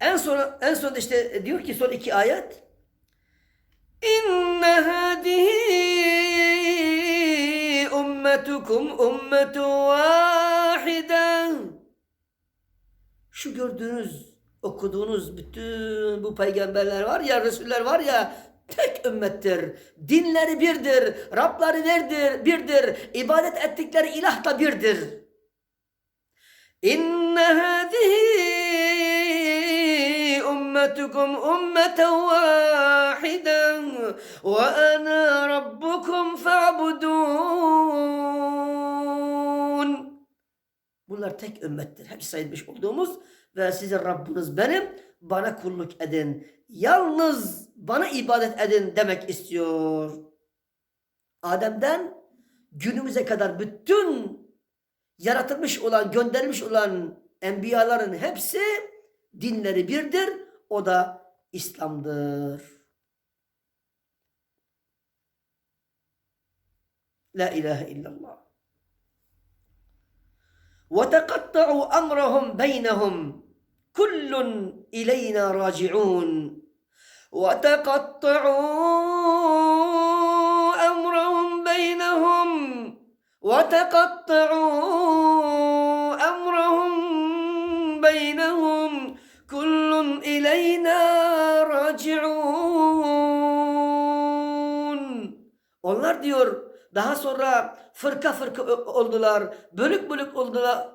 En son en son işte diyor ki son iki ayet İnne hadihi ummetukum ummetu vahide Şu gördüğünüz okuduğunuz bütün bu peygamberler var ya Resuller var ya tek ümmettir. Dinleri birdir. Rabları birdir. birdir. İbadet ettikleri ilah da birdir. İnne hadihi ummeten vahiden ve ana rabbukum fa'budun. Bunlar tek ümmettir. Hepsi sayılmış olduğumuz ve sizin Rabbiniz benim. Bana kulluk edin. Yalnız bana ibadet edin demek istiyor. Adem'den günümüze kadar bütün yaratılmış olan, gönderilmiş olan enbiyaların hepsi dinleri birdir. O da İslam'dır. La ilahe illallah. وَتَقَطَّعُوا أَمْرَهُمْ بَيْنَهُمْ كُلٌّ إِلَيْنَا رَاجِعُونَ وَتَقَطَّعُوا أَمْرَهُمْ بَيْنَهُمْ وَتَقَطَّعُوا أَمْرَهُمْ بَيْنَهُمْ ileyna raciun. Onlar diyor daha sonra fırka fırka oldular, bölük bölük oldular,